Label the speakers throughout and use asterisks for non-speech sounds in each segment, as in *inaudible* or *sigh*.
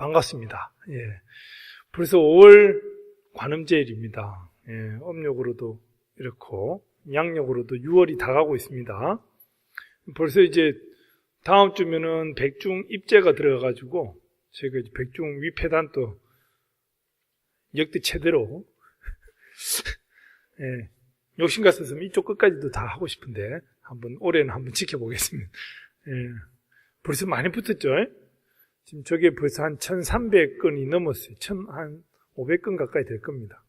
Speaker 1: 반갑습니다. 예. 벌써 5월 관음제일입니다. 예, 음력으로도 이렇고, 양력으로도 6월이 다가고 있습니다. 벌써 이제 다음 주면은 백중 입제가 들어가가지고, 이제 백중 위패단도 역대 최대로, *laughs* 예, 욕심 같았으면 이쪽 끝까지도 다 하고 싶은데, 한번, 올해는 한번 지켜보겠습니다. 예, 벌써 많이 붙었죠? 지금 저게 벌써 한 1300건이 넘었어요. 1000, 한 500건 가까이 될 겁니다.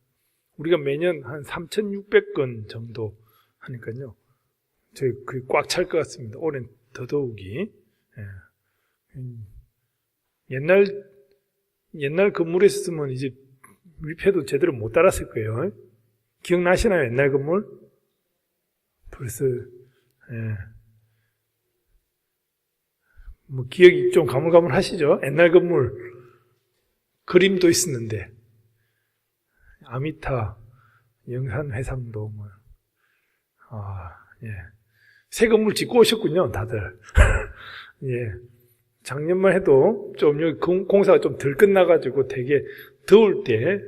Speaker 1: 우리가 매년 한 3600건 정도 하니까요. 저희 꽉찰 것 같습니다. 올해는 더더욱이. 예. 음, 옛날, 옛날 건물에 있었으면 이제 위패도 제대로 못 달았을 거예요. 기억나시나요? 옛날 건물? 벌써, 예. 뭐 기억이 좀 가물가물하시죠? 옛날 건물 그림도 있었는데 아미타 영산 회상도 뭐 아, 예. 새 건물 짓고 오셨군요, 다들. *laughs* 예. 작년만 해도 좀 여기 공- 공사가 좀 덜 끝나가지고 되게 더울 때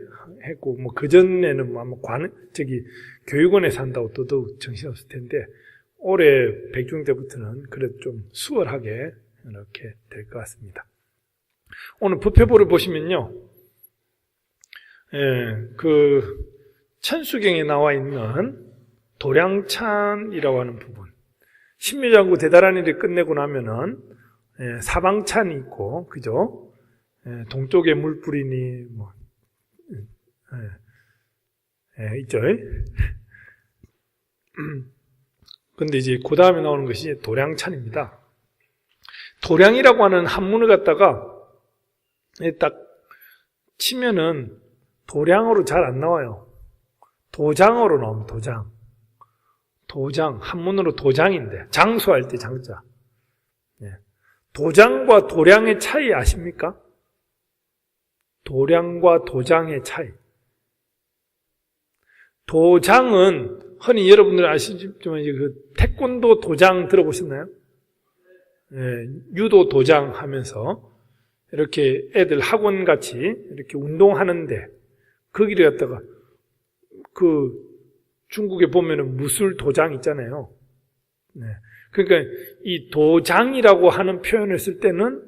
Speaker 1: 했고, 뭐 그전에는 뭐 아마 관, 저기 교육원에 산다고 또 더욱 정신없을 텐데, 올해 백중 때부터는 그래도 좀 수월하게 이렇게 될 것 같습니다. 오늘 부패보를 보시면요. 예, 그, 천수경에 나와 있는 도량찬이라고 하는 부분. 신묘장구 대단한 일을 끝내고 나면은, 예, 사방찬이 있고, 그죠? 예, 동쪽에 물뿌리니, 뭐, 예, 예, 있죠? 근데 이제 그 다음에 나오는 것이 도량찬입니다. 도량이라고 하는 한문을 갖다가 딱 치면은 도량으로 잘 안 나와요. 도장으로 나오면 도장. 도장, 한문으로 도장인데, 장수할 때 장자. 예. 도장과 도량의 차이 아십니까? 도량과 도장의 차이. 도장은 흔히 여러분들 아시지만 그 태권도 도장 들어보셨나요? 예, 유도 도장 하면서 이렇게 애들 학원 같이 이렇게 운동하는데 거기를 갖다가 그 중국에 보면은 무술 도장 있잖아요. 네. 그러니까 이 도장이라고 하는 표현을 쓸 때는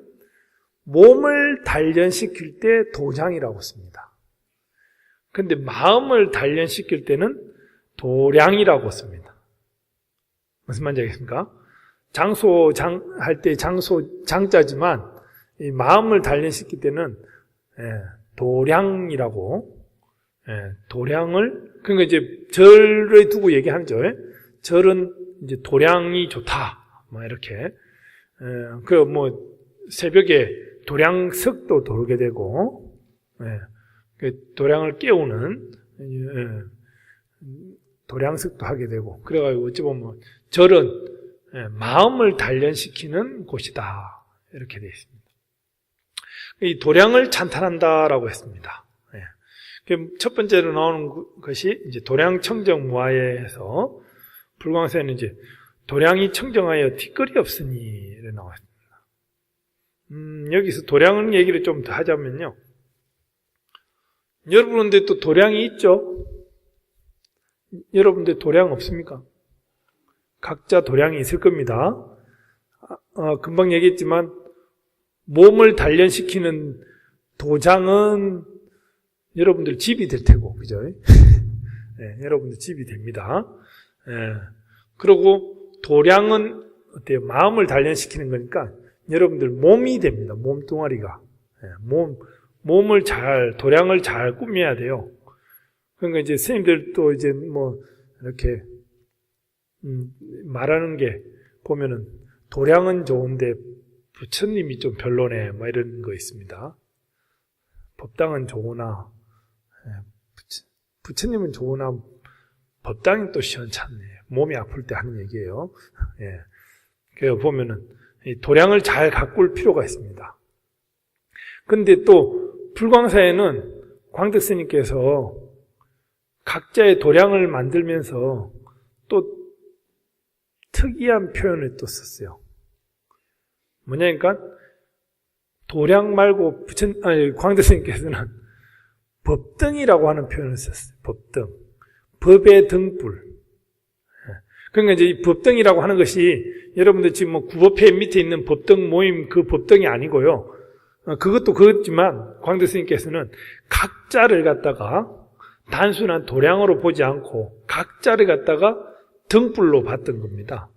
Speaker 1: 몸을 단련시킬 때 도장이라고 씁니다. 근데 마음을 단련시킬 때는 도량이라고 씁니다. 무슨 말인지 알겠습니까? 장소 장 할 때 장소 장자지만 이 마음을 단련시킬 때는 예, 도량이라고 예, 도량을 그러니까 이제 절을 두고 얘기하죠. 예? 절은 이제 도량이 좋다. 뭐 이렇게 그 뭐 새벽에 도량석도 돌게 되고 예, 그 도량을 깨우는 예, 도량석도 하게 되고 그래가지고 어찌 보면 절은 예, 마음을 단련시키는 곳이다 이렇게 되어 있습니다. 이 도량을 찬탄한다라고 했습니다. 예. 그첫 번째로 나오는 것이 이제 도량 청정 무아에서 불광사에는 이제 도량이 청정하여 뒷거리 없으니 나왔습니다. 음, 여기서 도량은 얘기를 좀 더 하자면요. 여러분들 또 도량이 있죠? 여러분들 도량 없습니까? 각자 도량이 있을 겁니다. 어, 금방 얘기했지만 몸을 단련시키는 도장은 여러분들 집이 될 테고, 그죠? 네, *laughs* 여러분들 집이 됩니다. 예. 그리고 도량은 어때요? 마음을 단련시키는 거니까 여러분들 몸이 됩니다. 몸뚱아리가. 예, 몸, 몸을 잘, 도량을 잘 꾸며야 돼요. 그러니까 이제 스님들도 이제 뭐, 이렇게, 음, 말하는 게 보면은 도량은 좋은데 부처님이 좀 별로네, 뭐 이런 거 있습니다. 법당은 좋으나, 예, 부처, 부처님은 좋으나 법당이 또 시원찮네. 몸이 아플 때 하는 얘기예요. *laughs* 예. 그 보면은 이 도량을 잘 가꿀 필요가 있습니다. 근데 또 불광사에는 광덕 스님께서 각자의 도량을 만들면서 또 특이한 표현을 또 썼어요. 뭐냐니까 도량 말고 부천, 아니, 광대 스님께서는 *laughs* 법등이라고 하는 표현을 썼어요. 법등. 법의 등불. 예. 그러니까 이제 이 법등이라고 하는 것이 여러분들 지금 뭐 구법회 밑에 있는 법등 모임 그 법등이 아니고요. 어, 그것도 그렇지만 광대 스님께서는 각자를 갖다가 단순한 도량으로 보지 않고 각자를 갖다가 등불로 봤던 겁니다.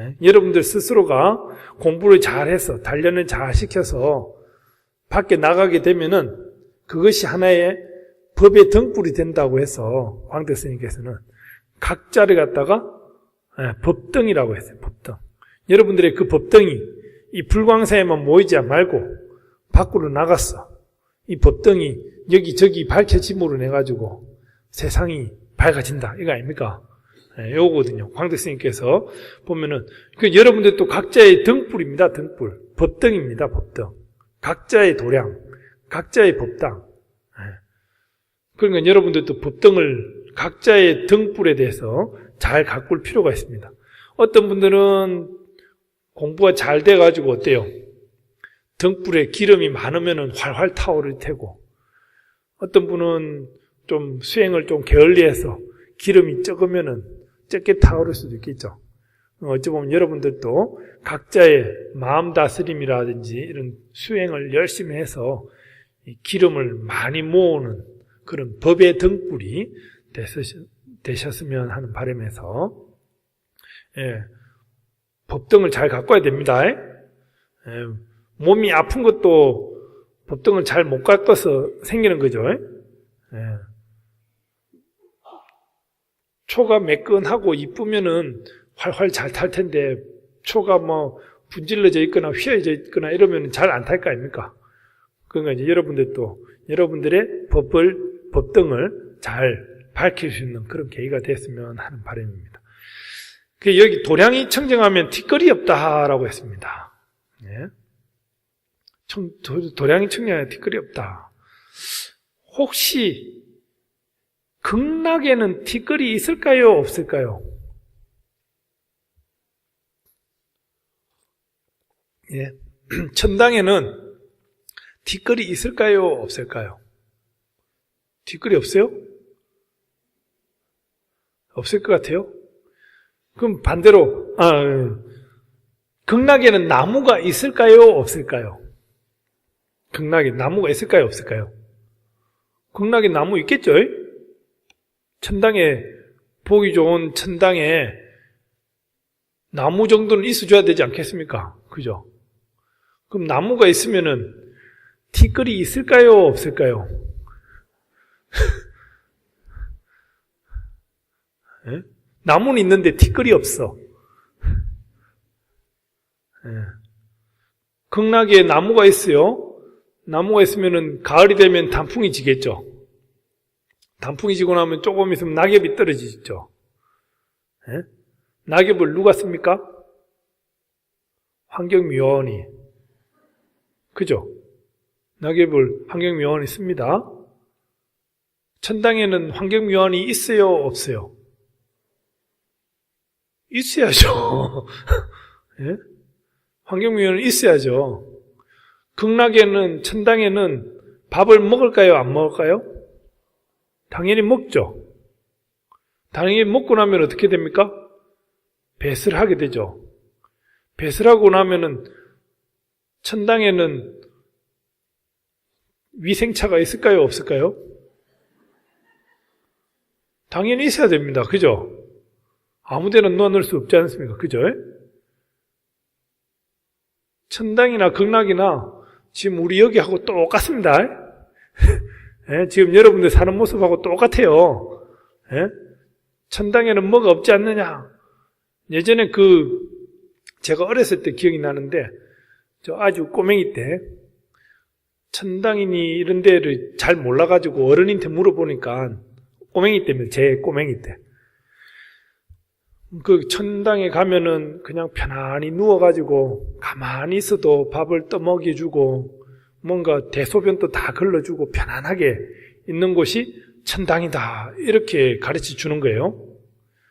Speaker 1: 예? 여러분들 스스로가 공부를 잘해서 단련을 잘 시켜서 밖에 나가게 되면은 그것이 하나의 법의 등불이 된다고 해서 광대 스님께서는 각자를 갖다가 예, 법등이라고 했어요. 법등. 여러분들의 그 법등이 이 불광사에만 모이지 말고 밖으로 나갔어. 이 법등이 여기저기 밝혀짐으로 내가지고 세상이 밝아진다. 이거 아닙니까? 네, 요거거든요. 광대 스님께서 보면은 그 여러분들 또 각자의 등불입니다. 등불. 법등입니다. 법등. 각자의 도량, 각자의 법당. 네. 그러니까 여러분들도 법등을 각자의 등불에 대해서 잘 가꿀 필요가 있습니다. 어떤 분들은 공부가 잘 돼가지고 어때요? 등불에 기름이 많으면 활활 타오를 테고 어떤 분은 좀 수행을 좀 게을리해서 기름이 적으면은 적게 타오를 수도 있겠죠. 어찌 보면 여러분들도 각자의 마음 다스림이라든지 이런 수행을 열심히 해서 기름을 많이 모으는 그런 법의 등불이 되셨으면 하는 바람에서 예, 법등을 잘 갖고 와야 됩니다. 예, 몸이 아픈 것도 법등을 잘 못 갖고서 생기는 거죠. 예. 초가 매끈하고 이쁘면은 활활 잘 탈 텐데 초가 뭐 분질러져 있거나 휘어져 있거나 이러면 잘 안 탈 거 아닙니까? 그러니까 이제 여러분들도 여러분들의 법을 법등을 잘 밝힐 수 있는 그런 계기가 됐으면 하는 바람입니다. 그 여기 도량이 청정하면 뒷거리 없다라고 했습니다. 네. 청, 도, 량이 청정하면 뒷거리 없다. 혹시 극락에는 뒷거리 있을까요? 없을까요? 예. *clears throat* 천당에는 뒷거리 있을까요? 없을까요? 뒷거리 없어요? 없을 것 같아요? 그럼 반대로, 아, 극락에는 나무가 있을까요? 없을까요? 극락에 나무가 있을까요? 없을까요? 극락에 나무 있겠죠? 천당에, 보기 좋은 천당에 나무 정도는 있어줘야 되지 않겠습니까? 그죠? 그럼 나무가 있으면은 티끌이 있을까요? 없을까요? *laughs* 예? 나무는 있는데 티끌이 없어. 예. 극락에 나무가 있어요. 나무가 있으면은 가을이 되면 단풍이 지겠죠. 단풍이 지고 나면 조금 있으면 낙엽이 떨어지죠. 예? 낙엽을 누가 씁니까? 환경미화원이. 그죠? 낙엽을 환경미화원이 씁니다. 천당에는 환경미화원이 있어요? 없어요? 있어야죠. *laughs* 예? 환경미화원은 있어야죠. 극락에는, 천당에는 밥을 먹을까요? 안 먹을까요? 당연히 먹죠. 당연히 먹고 나면 어떻게 됩니까? 배설을 하게 되죠. 배설하고 나면은 천당에는 위생차가 있을까요? 없을까요? 당연히 있어야 됩니다. 그죠? 아무 데나 놓아놓을 수 없지 않습니까? 그죠? 천당이나 극락이나 지금 우리 여기하고 똑같습니다. *laughs* 예? 지금 여러분들 사는 모습하고 똑같아요. 예? 천당에는 뭐가 없지 않느냐? 예전에 그 제가 어렸을 때 기억이 나는데 저 아주 꼬맹이 때 천당이니 이런 데를 잘 몰라가지고 어른한테 물어보니까 꼬맹이 때문에 제 꼬맹이 때. 그 천당에 가면은 그냥 편안히 누워가지고 가만히 있어도 밥을 떠먹여주고 뭔가 대소변도 다 걸러주고 편안하게 있는 곳이 천당이다. 이렇게 가르쳐 주는 거예요.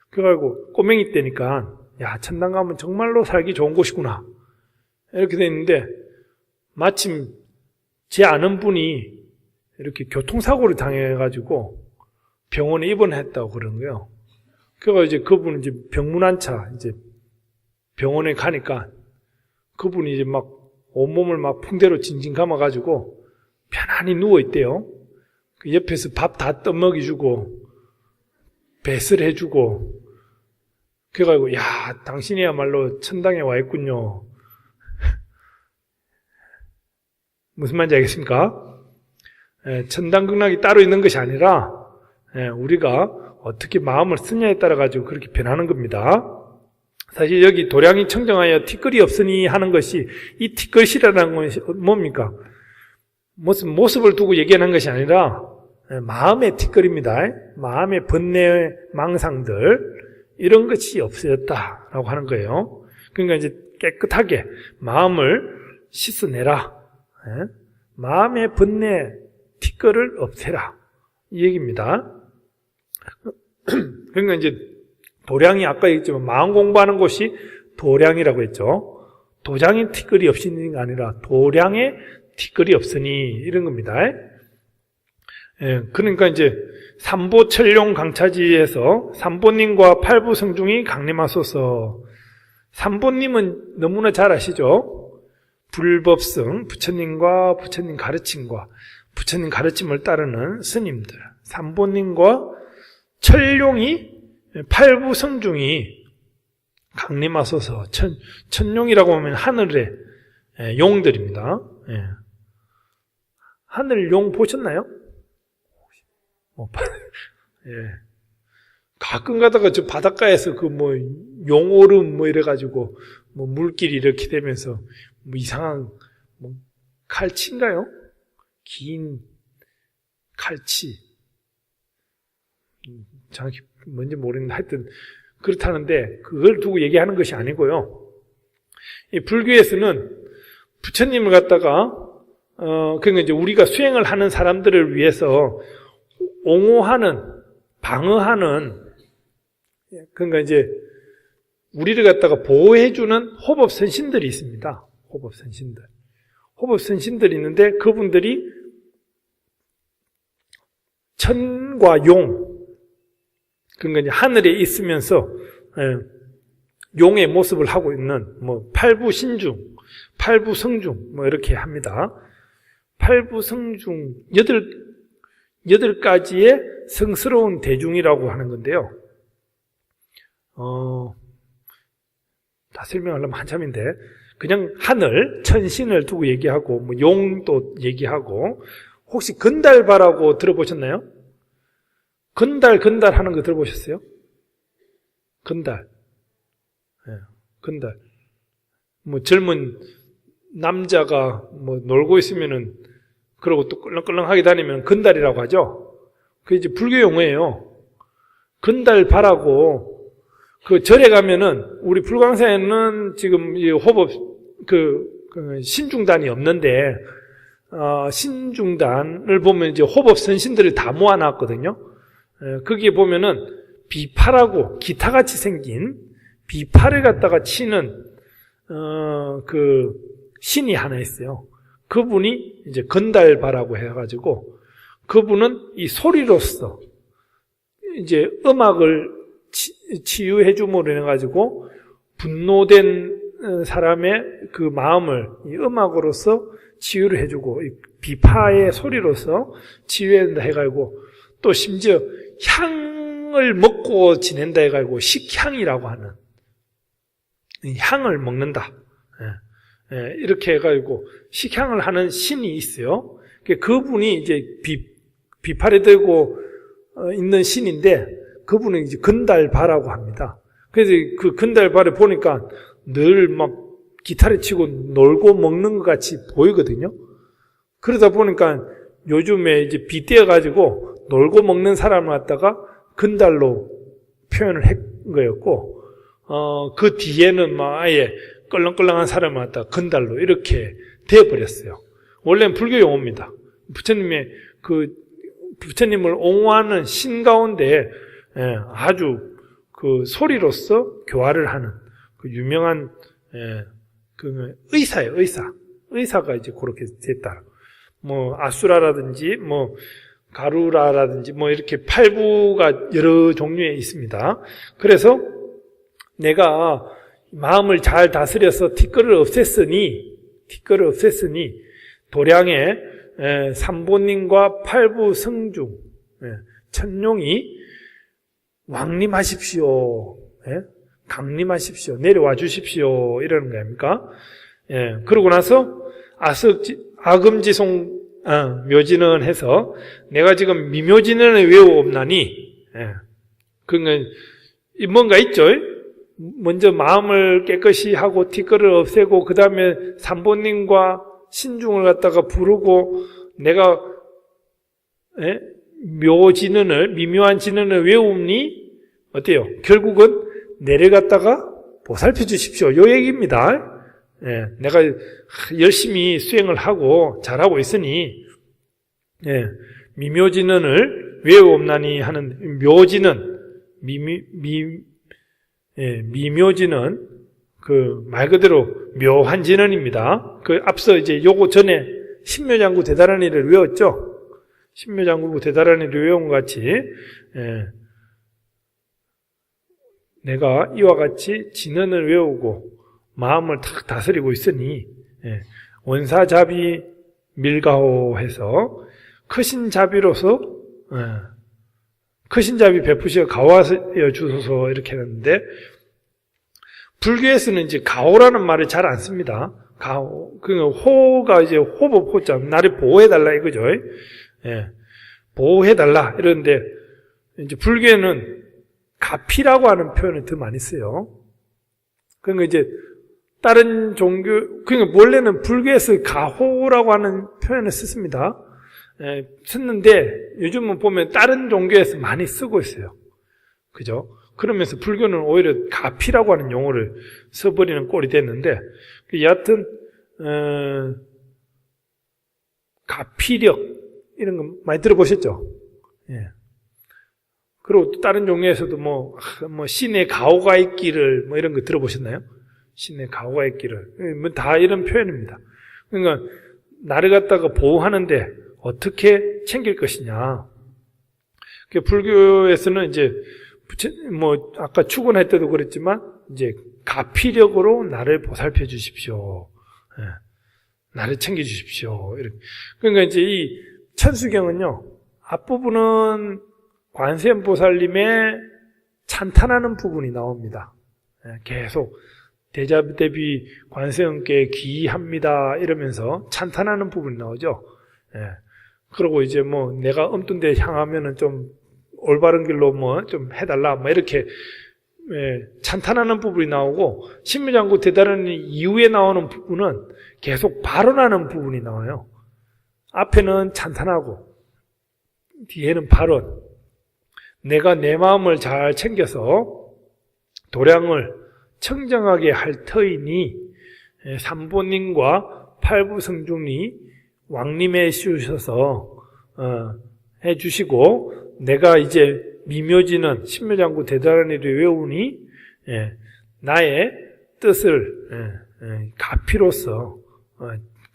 Speaker 1: 그래가지고 꼬맹이 때니까 야 천당 가면 정말로 살기 좋은 곳이구나. 이렇게 돼 있는데 마침 제 아는 분이 이렇게 교통사고를 당해가지고 병원에 입원했다고 그러는 거예요. 그래서 이제 그분은 이제 병문안차 이제 병원에 가니까 그분이 이제 막 온몸을 막 풍대로 징징 감아가지고 편안히 누워있대요. 그 옆에서 밥 다 떠먹여주고, 배설 해주고, 그래가지고, 야, 당신이야말로 천당에 와 있군요. *laughs* 무슨 말인지 알겠습니까? 예, 천당 극락이 따로 있는 것이 아니라, 예, 우리가 어떻게 마음을 쓰냐에 따라 가지고 그렇게 변하는 겁니다. 사실 여기 도량이 청정하여 티끌이 없으니 하는 것이 이 티끌이라는 것이 뭡니까? 무슨 모습을 두고 얘기하는 것이 아니라 예, 마음의 티끌입니다. 마음의 번뇌 망상들 이런 것이 없어졌다라고 하는 거예요. 그러니까 이제 깨끗하게 마음을 씻어내라. 예? 마음의 번뇌 티끌을 없애라. 이 얘기입니다. *clears throat* 그러니까 이제 도량이 아까 얘기했지만 마음 공부하는 곳이 도량이라고 했죠. 도장의 티끌이 없으니 가 아니라 도량의 티끌이 없으니 이런 겁니다. 예, 그러니까 이제 삼보 철룡 강차지에서 삼보님과 팔부 성중이 강림하소서. 삼보님은 너무나 잘 아시죠? 불법성 부처님과 부처님 가르침과 부처님 가르침을 따르는 스님들. 삼보님과 철룡이 팔부 성중이 강림하소서. 천, 천룡이라고 하면 하늘의 예, 용들입니다. 예. 하늘 용 보셨나요? 어, *laughs* 예. 가끔 가다가 저 바닷가에서 그 뭐 용오름 뭐 이래가지고 뭐 물길이 이렇게 되면서 뭐 이상한 뭐 칼치인가요? 긴 칼치. 음, 정확히 뭔지 모르겠는데 하여튼 그렇다는데 그걸 두고 얘기하는 것이 아니고요. 이 불교에서는 부처님을 갖다가 어 그러니까 이제 우리가 수행을 하는 사람들을 위해서 옹호하는 방어하는 그러니까 이제 우리를 갖다가 보호해주는 호법 선신들이 있습니다. 호법 선신들. 호법 선신들이 있는데 그분들이 천과 용, 그러니까 이제 하늘에 있으면서 예, 용의 모습을 하고 있는 뭐 팔부 신중, 팔부 성중 뭐 이렇게 합니다. 팔부 성중 여덟 여덟 가지의 성스러운 대중이라고 하는 건데요. 어, 다 설명하려면 한참인데 그냥 하늘, 천신을 두고 얘기하고 뭐 용도 얘기하고 혹시 건달바라고 들어보셨나요? 건달 건달 하는 거 들어보셨어요? 건달. 예, 건달. 뭐 젊은 남자가 뭐 놀고 있으면은 그러고 또 끌렁끌렁하게 다니면 건달이라고 하죠. 그 이제 불교 용어예요. 건달 바라고 그 절에 가면은 우리 불광사에는 지금 이 호법 그, 그 신중단이 없는데 어, 신중단을 보면 이제 호법 선신들을 다 모아놨거든요. 에, 거기에 보면은 비파라고 기타같이 생긴 비파를 갖다가 치는 어, 그 신이 하나 있어요. 그분이 이제 건달바라고 해가지고 그분은 이 소리로서 이제 음악을 치, 유해 줌으로 해가지고 분노된 사람의 그 마음을 이 음악으로서 치유를 해주고 비파의 소리로서 치유한다 해가지고 또 심지어 향을 먹고 지낸다 해가지고 식향이라고 하는 향을 먹는다. 예, 예, 이렇게 해가지고 식향을 하는 신이 있어요. 그분이 이제 비, 비팔에 들고 어, 있는 신인데 그분은 이제 건달바라고 합니다. 그래서 그 건달바를 보니까 늘 막 기타를 치고 놀고 먹는 것 같이 보이거든요. 그러다 보니까 요즘에 이제 빗대어 가지고 놀고 먹는 사람을 갖다가 건달로 표현을 한 거였고, 어, 그 뒤에는 막 아예 껄렁껄렁한 사람을 갖다가 건달로 이렇게 되어버렸어요. 원래는 불교 용어입니다. 부처님의 그, 부처님을 옹호하는 신 가운데 예, 아주 그 소리로서 교화를 하는 그 유명한 예, 그 의사예요, 의사. 의사가 이제 그렇게 됐다. 뭐 아수라라든지 뭐 가루라라든지 뭐 이렇게 팔부가 여러 종류에 있습니다. 그래서 내가 마음을 잘 다스려서 티끌을 없앴으니 티끌을 없앴으니 도량의 에, 삼보님과 팔부 성중 예, 천룡이 왕림하십시오. 예? 강림하십시오. 내려와 주십시오. 이러는 거 아닙니까? 예, 그러고 나서 아석지, 아금지송, 아, 묘진은 해서 내가 지금 미묘진은 외워옵나니, 예, 그러니까 이 뭔가 있죠? 먼저 마음을 깨끗이 하고 티끌을 없애고 그 다음에 삼보님과 신중을 갖다가 부르고 내가 예? 묘진언을 미묘한 진언을 외우니 어때요? 결국은 내려갔다가 보살펴 주십시오. 요 얘기입니다. 예, 내가 열심히 수행을 하고 잘하고 있으니 예, 미묘진언을 외우옵나니 하는 묘진은 미미 미 예, 미묘진은 그 말 그대로 묘한 진언입니다. 그 앞서 이제 요거 전에 신묘장구 대단한이를 외웠죠. 신묘장구 대단한이를 외운 것 같이 예, 내가 이와 같이 진언을 외우고 마음을 탁 다스리고 있으니 예, 원사자비 밀가호해서 크신 자비로서 예, 크신 자비 베푸시어 가와여 주소서 이렇게 했는데 불교에서는 이제 가오라는 말을 잘 안 씁니다. 가오 그 호가 이제 호법 호자 나를 보호해 달라 이거죠. 예, 보호해 달라 이러는데 이제 불교에는 가피라고 하는 표현을 더 많이 써요. 그러니까 이제 다른 종교, 그러니까 원래는 불교에서 가호라고 하는 표현을 썼습니다. 예, 썼는데 요즘은 보면 다른 종교에서 많이 쓰고 있어요. 그죠? 그러면서 불교는 오히려 가피라고 하는 용어를 써버리는 꼴이 됐는데, 그 여하튼, 어, 가피력, 이런 거 많이 들어보셨죠? 예. 그리고 또 다른 종류에서도 뭐, 뭐, 신의 가오가 있기를, 뭐 이런 거 들어보셨나요? 신의 가오가 있기를. 뭐 다 이런 표현입니다. 그러니까, 나를 갖다가 보호하는데 어떻게 챙길 것이냐. 그 불교에서는 이제, 뭐, 아까 축원할 때도 그랬지만, 이제, 가피력으로 나를 보살펴 주십시오. 예. 나를 챙겨 주십시오. 그러니까 이제 이 천수경은요, 앞부분은 관세음보살님의 찬탄하는 부분이 나옵니다. 예, 계속 대자비 대비 관세음께 기합니다 이러면서 찬탄하는 부분이 나오죠. 예. 그리고 이제 뭐 내가 엄둔 데 향하면은 좀 올바른 길로 뭐 좀 해달라 뭐 이렇게 예, 찬탄하는 부분이 나오고 신무장구 대단한 이후에 나오는 부분은 계속 발언하는 부분이 나와요. 앞에는 찬탄하고 뒤에는 발언. 내가 내 마음을 잘 챙겨서 도량을 청정하게 할 터이니 삼보님과 팔부성중이 왕림해 주셔서 어, 해주시고 내가 이제 미묘지는 신묘장구 대단한 일을 외우니 예, 나의 뜻을 예, 예, 가피로서 어,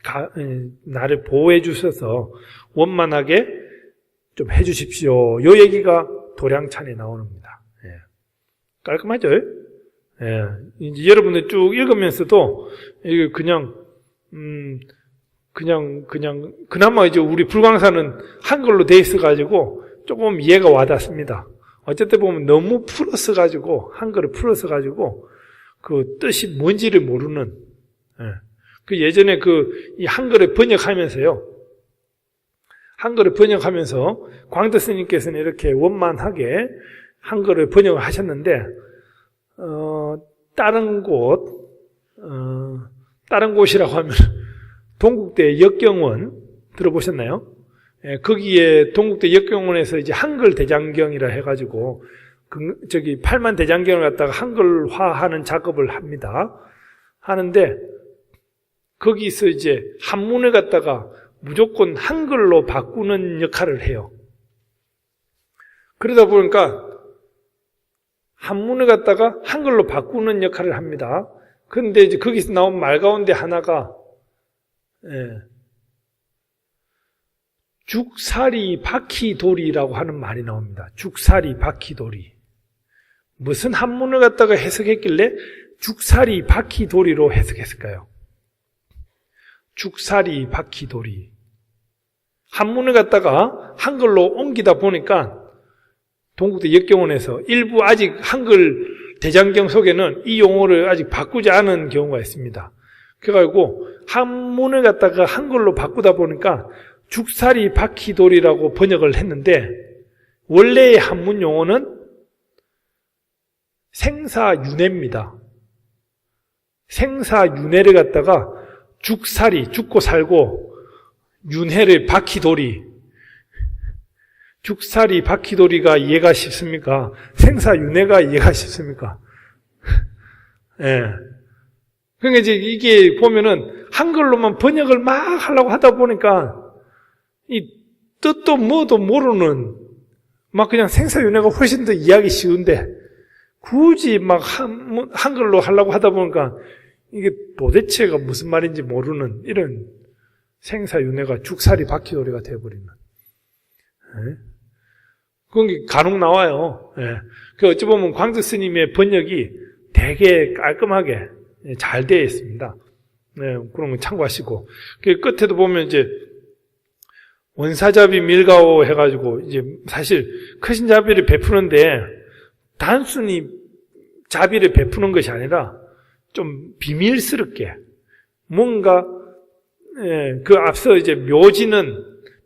Speaker 1: 가, 나를 보호해 주셔서 원만하게 좀 해주십시오. 요 얘기가 도량찬에 나옵니다. 예. 깔끔하죠? 예. 이제 여러분들 쭉 읽으면서도 이게 그냥 음 그냥 그냥 그나마 이제 우리 불광사는 한글로 돼 있어 가지고 조금 이해가 와닿습니다. 어쨌든 보면 너무 풀어서 가지고 한글을 풀어서 가지고 그 뜻이 뭔지를 모르는 예. 그 예전에 그 이 한글을 번역하면서요. 한글을 번역하면서 광대 스님께서는 이렇게 원만하게 한글을 번역을 하셨는데 어, 다른 곳 어, 다른 곳이라고 하면 *laughs* 동국대 역경원 들어보셨나요? 예, 거기에 동국대 역경원에서 이제 한글 대장경이라 해가지고 그, 저기 팔만 대장경을 갖다가 한글화하는 작업을 합니다. 하는데 거기서 이제 한문을 갖다가 무조건 한글로 바꾸는 역할을 해요. 그러다 보니까 한문을 갖다가 한글로 바꾸는 역할을 합니다. 그런데 이제 거기서 나온 말 가운데 하나가 예. 죽사리 바퀴돌이라고 하는 말이 나옵니다. 죽사리 바퀴돌이. 무슨 한문을 갖다가 해석했길래 죽사리 바퀴돌이로 해석했을까요? 죽사리 바퀴돌이. 한문을 갖다가 한글로 옮기다 보니까 동국대 역경원에서 일부 아직 한글 대장경 속에는 이 용어를 아직 바꾸지 않은 경우가 있습니다. 그래가지고 한문을 갖다가 한글로 바꾸다 보니까 죽사리 바퀴돌이라고 번역을 했는데 원래의 한문 용어는 생사윤회입니다. 생사윤회를 갖다가 죽살이 죽고 살고 윤회를 바퀴돌이 죽살이 바퀴돌이가 이해가 쉽습니까? 생사 윤회가 이해가 쉽습니까? *laughs* 예. 그러니까 이제 이게 보면은 한글로만 번역을 막 하려고 하다 보니까 이 뜻도 뭐도 모르는 막 그냥 생사윤회가 훨씬 더 이해하기 쉬운데 굳이 막 한, 한글로 하려고 하다 보니까 이게 도대체가 무슨 말인지 모르는 이런 생사윤회가 죽살이 바퀴돌이가 되어버리는. 예? 게 간혹 나와요. 예. 그 어찌 보면 광주 스님의 번역이 되게 깔끔하게 잘 되어 있습니다. 네, 그런 거 참고하시고. 그 끝에도 보면 이제 원사자비 밀가오 해가지고 이제 사실 크신 자비를 베푸는데 단순히 자비를 베푸는 것이 아니라 좀 비밀스럽게 뭔가 예, 그 앞서 이제 묘지는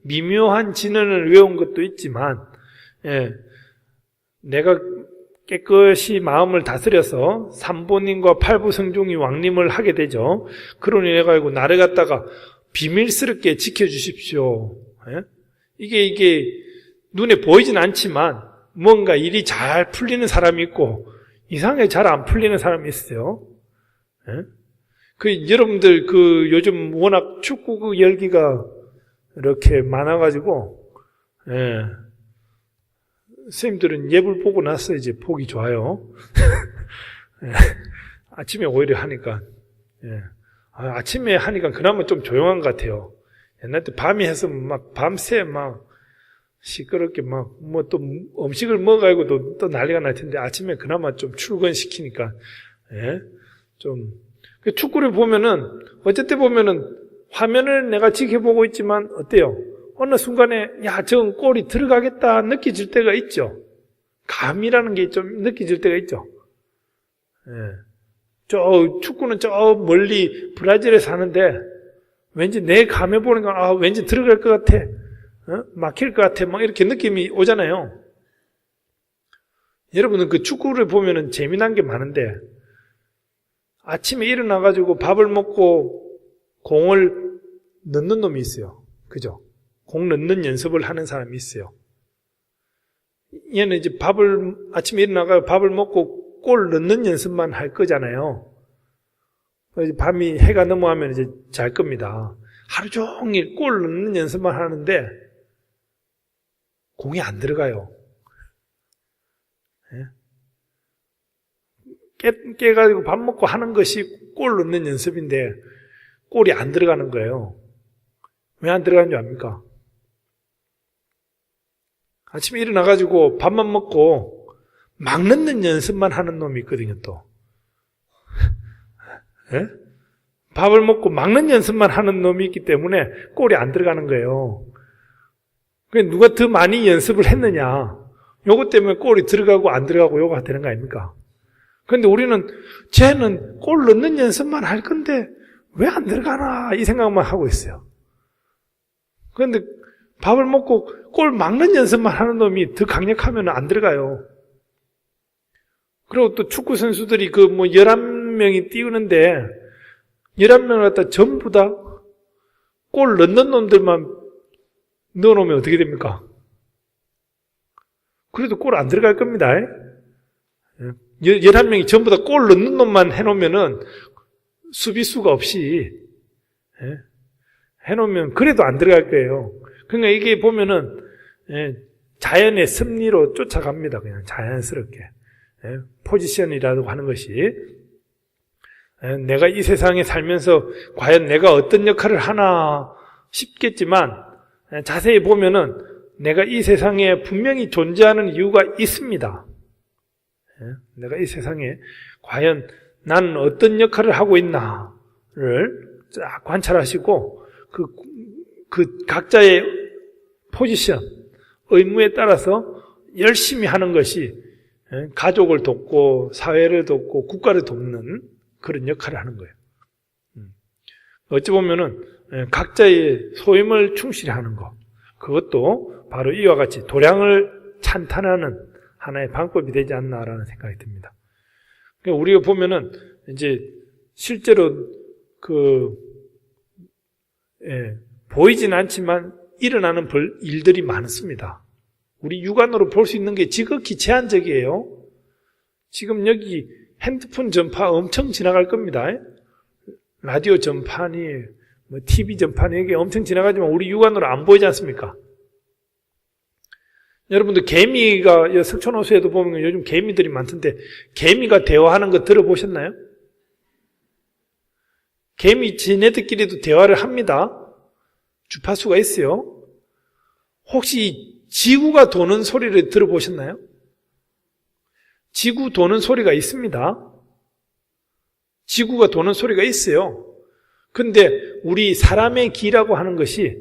Speaker 1: 미묘한 진언을 외운 것도 있지만 예, 내가 깨끗이 마음을 다스려서 삼보님과 팔부성중이 왕림을 하게 되죠. 그러니 내가 이고 나를 갖다가 비밀스럽게 지켜주십시오. 예? 이게 이게 눈에 보이진 않지만 뭔가 일이 잘 풀리는 사람이 있고 이상하게 잘 안 풀리는 사람이 있어요. 예? 그 여러분들 그 요즘 워낙 축구 그 열기가 이렇게 많아가지고 예. 선생님들은 예불 보고 나서 이제 보기 좋아요. *laughs* 예. 아침에 오히려 하니까 예. 아, 침에 하니까 그나마 좀 조용한 것 같아요. 옛날 때 밤에 해서 막 밤새 막 시끄럽게 막 뭐 또 음식을 먹어가지고 또, 또 난리가 날 텐데 아침에 그나마 좀 출근시키니까 예? 좀그 축구를 보면은 어쨌든 보면은 화면을 내가 지켜보고 있지만 어때요? 어느 순간에 야, 저 골이 들어가겠다 느껴질 때가 있죠. 감이라는 게 좀 느껴질 때가 있죠. 예. 저 축구는 저 멀리 브라질에 사는데 왠지 내 감에 보니까 아, 왠지 들어갈 것 같아. 어? 막힐 것 같아. 막 이렇게 느낌이 오잖아요. 여러분은 그 축구를 보면은 재미난 게 많은데 아침에 일어나 가지고 밥을 먹고 공을 넣는 놈이 있어요. 그죠? 공 넣는 연습을 하는 사람이 있어요. 얘는 이제 밥을, 아침에 일어나가 밥을 먹고 골 넣는 연습만 할 거잖아요. 밤이 해가 넘어가면 이제 잘 겁니다. 하루 종일 골 넣는 연습만 하는데 공이 안 들어가요. 예? 깨, 깨가지고 밥 먹고 하는 것이 골 넣는 연습인데 골이 안 들어가는 거예요. 왜 안 들어가는 줄 압니까? 아침에 일어나가지고 밥만 먹고 막 넣는 연습만 하는 놈이 있거든요, 또. *laughs* 예? 밥을 먹고 막는 연습만 하는 놈이 있기 때문에 골이 안 들어가는 거예요. 누가 더 많이 연습을 했느냐. 요것 때문에 골이 들어가고 안 들어가고 요거가 되는 거 아닙니까? 그런데 우리는 쟤는 골 넣는 연습만 할 건데 왜 안 들어가나 이 생각만 하고 있어요. 그런데 밥을 먹고 골 막는 연습만 하는 놈이 더 강력하면 안 들어가요. 그리고 또 축구 선수들이 그 뭐 11명이 뛰는데 11명을 갖다 전부 다 골 넣는 놈들만 넣어놓으면 어떻게 됩니까? 그래도 골 안 들어갈 겁니다. 11명이 전부 다 골 넣는 놈만 해놓으면은 수비수가 없이 예, 해놓으면 그래도 안 들어갈 거예요. 그러니까 이게 보면은 예, 자연의 섭리로 쫓아갑니다. 그냥 자연스럽게 예, 포지션이라고 하는 것이 예, 내가 이 세상에 살면서 과연 내가 어떤 역할을 하나 싶겠지만 예, 자세히 보면은 내가 이 세상에 분명히 존재하는 이유가 있습니다. 예, 내가 이 세상에 과연 나는 어떤 역할을 하고 있나를 쫙 관찰하시고 그, 그 각자의 포지션, 의무에 따라서 열심히 하는 것이 예, 가족을 돕고 사회를 돕고 국가를 돕는 그런 역할을 하는 거예요. 음. 어찌 보면은 예, 각자의 소임을 충실히 하는 것 그것도 바로 이와 같이 도량을 찬탄하는 하나의 방법이 되지 않나라는 생각이 듭니다. 그러니까 우리가 보면은 이제 실제로 그 예, 보이진 않지만 일어나는 벌- 일들이 많습니다. 우리 육안으로 볼 수 있는 게 지극히 제한적이에요. 지금 여기 핸드폰 전파 엄청 지나갈 겁니다. 라디오 전파니, 뭐 TV 전파니 이게 엄청 지나가지만 우리 육안으로 안 보이지 않습니까? 여러분들 개미가 여 석촌호수에도 보면 요즘 개미들이 많던데 개미가 대화하는 거 들어보셨나요? 개미 지네들끼리도 대화를 합니다. 주파수가 있어요. 혹시 지구가 도는 소리를 들어보셨나요? 지구 도는 소리가 있습니다. 지구가 도는 소리가 있어요. 근데 우리 사람의 귀라고 하는 것이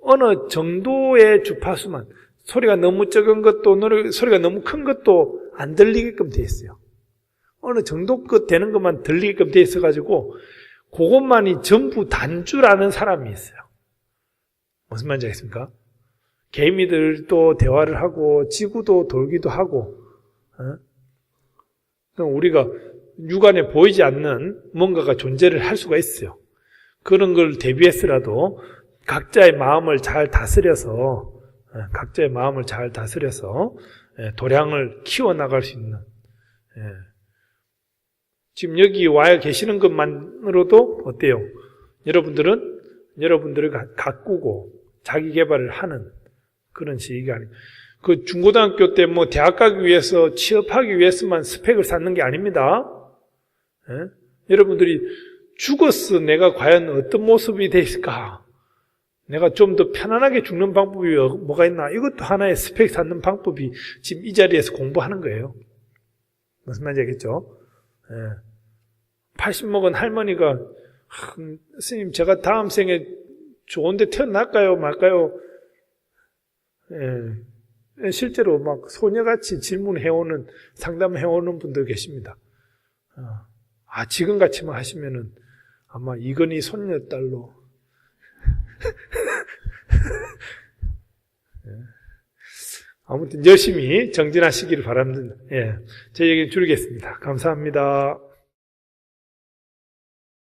Speaker 1: 어느 정도의 주파수만 소리가 너무 적은 것도 소리가 너무 큰 것도 안 들리게끔 돼 있어요. 어느 정도 끝 되는 것만 들리게끔 돼 있어 가지고 그것만이 전부 단주라는 사람이 있어요. 무슨 말인지 알겠습니까? 개미들도 대화를 하고 지구도 돌기도 하고 어? 우리가 육안에 보이지 않는 뭔가가 존재를 할 수가 있어요. 그런 걸 대비해서라도 각자의 마음을 잘 다스려서 예, 각자의 마음을 잘 다스려서 예, 도량을 키워나갈 수 있는 예. 지금 여기 와 계시는 것만으로도 어때요? 여러분들은 여러분들을 가- 가꾸고 자기 개발을 하는 그런 시기가 아니에요. 그 중고등학교 때 뭐 대학 가기 위해서 취업하기 위해서만 스펙을 쌓는 게 아닙니다. 예? 여러분들이 죽었어 내가 과연 어떤 모습이 됐을까? 내가 좀 더 편안하게 죽는 방법이 어- 뭐가 있나? 이것도 하나의 스펙 쌓는 방법이 지금 이 자리에서 공부하는 거예요. 무슨 말인지 알겠죠? 예. 80 먹은 할머니가 하, 스님 제가 다음 생에 좋은데 태어날까요 말까요? 예. 실제로 막 소녀같이 질문해오는 상담해오는 분들 계십니다. 어. 아 지금 같이만 하시면은 아마 이건희 손녀딸로 예. *laughs* 아무튼 열심히 정진하시기를 바랍니다. 예. 제 얘기는 줄이겠습니다. 감사합니다.